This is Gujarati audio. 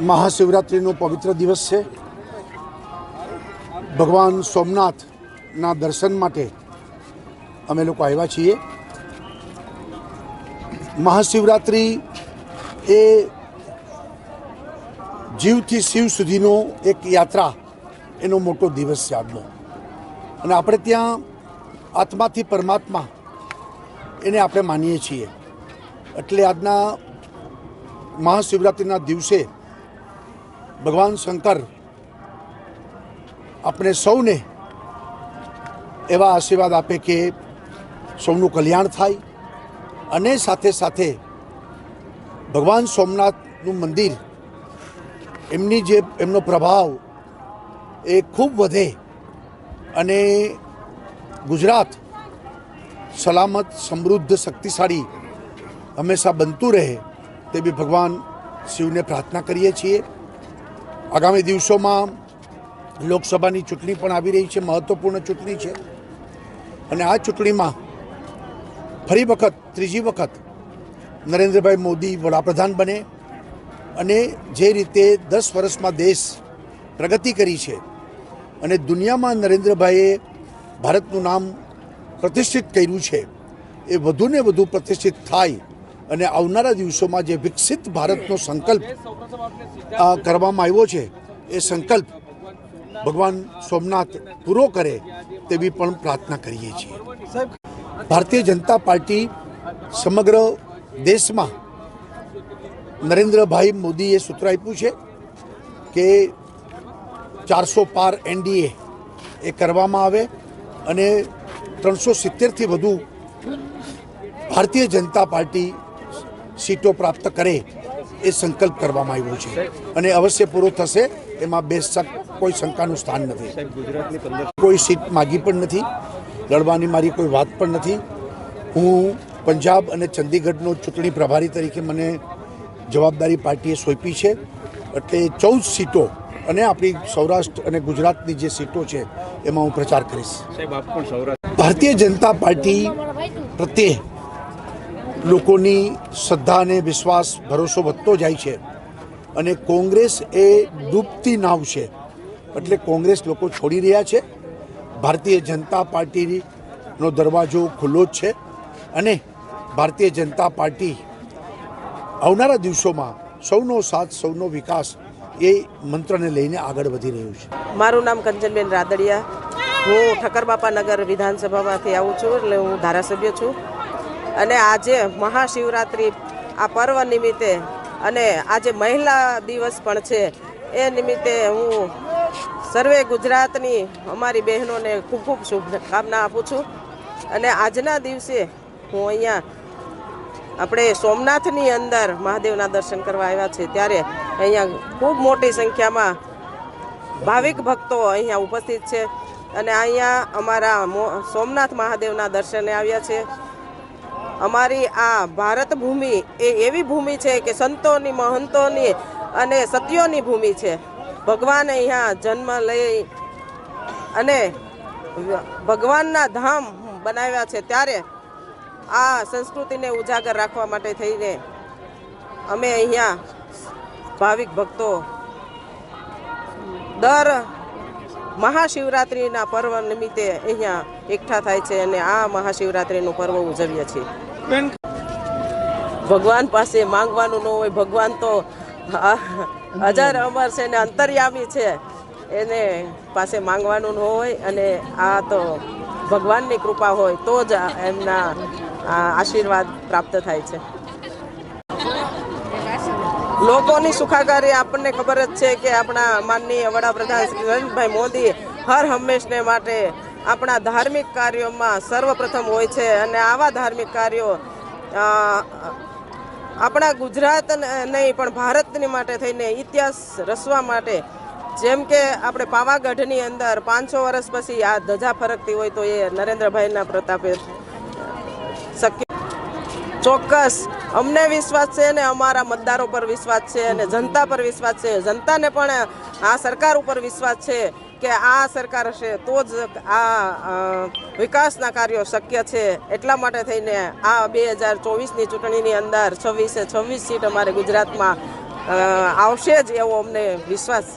મહાશિવરાત્રિનો પવિત્ર દિવસ છે. ભગવાન સોમનાથના દર્શન માટે અમે લોકો આવ્યા છીએ. મહાશિવરાત્રિ એ જીવથી શિવ સુધીનો એક યાત્રા, એનો મોટો દિવસ છે આજનો. અને આપણે ત્યાં આત્માથી પરમાત્મા એને આપણે માનીએ છીએ. એટલે આજના મહાશિવરાત્રિના દિવસે ભગવાન શંકર આપણે સૌને એવા આશીર્વાદ આપે કે સૌનું કલ્યાણ થાય અને સાથે સાથે ભગવાન સોમનાથનું મંદિર એમની જે એમનો પ્રભાવ એ ખૂબ વધે અને ગુજરાત સલામત, સમૃદ્ધ, શક્તિશાળી હંમેશા બનતું રહે તે બી ભગવાન શિવને પ્રાર્થના કરીએ છીએ. આગામી દિવસોમાં લોકસભાની ચૂંટણી પણ આવી રહી છે, મહત્વપૂર્ણ ચૂંટણી છે. અને આ ચૂંટણીમાં ફરી વખત, ત્રીજી વખત નરેન્દ્રભાઈ મોદી વડાપ્રધાન બને અને જે રીતે દસ વર્ષમાં દેશ પ્રગતિ કરી છે અને દુનિયામાં નરેન્દ્રભાઈએ ભારતનું નામ પ્રતિષ્ઠિત કર્યું છે, એ વધુને વધુ પ્રતિષ્ઠિત થાય અને આવનારા દિવસોમાં જે વિકસિત ભારતનો સંકલ્પ કરવામાં આવ્યો છે, એ સંકલ્પ ભગવાન સોમનાથ પૂરો કરે તેવી પણ પ્રાર્થના કરીએ છીએ. ભારતીય જનતા પાર્ટી સમગ્ર દેશમાં નરેન્દ્રભાઈ મોદીએ સૂત્ર આપ્યું છે કે ચારસો પાર એનડીએ એ કરવામાં આવે અને ત્રણસો સિત્તેરથી વધુ ભારતીય જનતા પાર્ટી સીટો પ્રાપ્ત કરે એ સંકલ્પ કરવામાં આવ્યો છે. અને અવશ્ય પૂરો થશે એમાં બે કોઈ શંકાનું સ્થાન નથી. કોઈ સીટ માગી પણ નથી. લડવાની મારી કોઈ વાત પણ નથી. હું પંજાબ અને ચંદીગઢનો ચૂંટણી પ્રભારી તરીકે મને જવાબદારી પાર્ટીએ સોંપી છે. એટલે ચૌદ સીટો અને આપણી સૌરાષ્ટ્ર અને ગુજરાતની જે સીટો છે એમાં હું પ્રચાર કરીશ. ભારતીય જનતા પાર્ટી પ્રત્યે લોકોની શ્રદ્ધા અને વિશ્વાસ, ભરોસો વધતો જાય છે અને કોંગ્રેસ એ ડૂબતી નાવ છે. એટલે કોંગ્રેસ લોકો છોડી રહ્યા છે. ભારતીય જનતા પાર્ટીનો દરવાજો ખુલ્લો જ છે અને ભારતીય જનતા પાર્ટી આવનારા દિવસોમાં સૌનો સાથ, સૌનો વિકાસ એ મંત્રને લઈને આગળ વધી રહ્યું છે. મારું નામ કંચનબેન રાદડિયા. હું ઠક્કરબાપા નગર વિધાનસભામાંથી આવું છું, એટલે હું ધારાસભ્ય છું. અને આજે મહાશિવરાત્રિ આ પર્વ નિમિત્તે અને આજે મહિલા દિવસ પણ છે, એ નિમિત્તે હું સર્વે ગુજરાતની અમારી બહેનોને ખૂબ ખૂબ શુભકામના આપું છું. અને આજના દિવસે હું અહીંયા આપણે સોમનાથની અંદર મહાદેવના દર્શન કરવા આવ્યા છે, ત્યારે અહીંયા ખૂબ મોટી સંખ્યામાં ભાવિક ભક્તો અહીંયા ઉપસ્થિત છે. અને અહીંયા અમારા સોમનાથ મહાદેવના દર્શને આવ્યા છે. અમારી આ ભારત ભૂમિ એ એવી ભૂમિ છે કે સંતોની, મહંતોની અને સત્યોની ભૂમિ છે. ભગવાન અહીંયા જન્મ લઈ અને ભગવાનના ધામ બનાવ્યા છે ત્યારે આ સંસ્કૃતિને ઉજાગર રાખવા માટે થઈને અમે અહીંયા ભાવિક ભક્તો દર મહાશિવરાત્રિના પર્વ નિમિત્તે અહીંયા એકઠા થાય છે અને આ મહાશિવરાત્રિનું પર્વ ઉજવીએ છીએ. ભગવાન પાસે માંગવાનું ન હોય, ભગવાન તો હજાર અમર છે ને અંતર્યામી છે. એને પાસે માંગવાનું ન હોય અને આ તો ભગવાનની કૃપા હોય, તો જ એમના આશીર્વાદ પ્રાપ્ત થાય છે. લોકોની સુખાકારી આપણને ખબર જ છે કે આપણા માનનીય વડાપ્રધાન શ્રી નરેન્દ્રભાઈ મોદી હર હંમેશને માટે આપણા ધાર્મિક કાર્યોમાં સર્વપ્રથમ હોય છે અને આવા ધાર્મિક કાર્યો આપણા ગુજરાત નહીં, પણ ભારતની માટે થઈને ઇતિહાસ રચવા માટે, જેમ કે આપણે પાવાગઢની અંદર પાંચસો વર્ષ પછી આ ધજા ફરકતી હોય તો એ નરેન્દ્રભાઈના પ્રતાપે શક્ય. ચોક્કસ, અમને વિશ્વાસ છે ને અમારા મતદારો પર વિશ્વાસ છે અને જનતા પર વિશ્વાસ છે. જનતાને પણ આ સરકાર ઉપર વિશ્વાસ છે. કે આ સરકાર હશે, તો જ આ વિકાસના કાર્યો શક્ય છે. એટલા માટે થઈને આ બે હજાર ચોવીસની ચૂંટણીની અંદર છવ્વીસે છવ્વીસ સીટ અમારે ગુજરાતમાં આવશે જ એવો અમને વિશ્વાસ છે.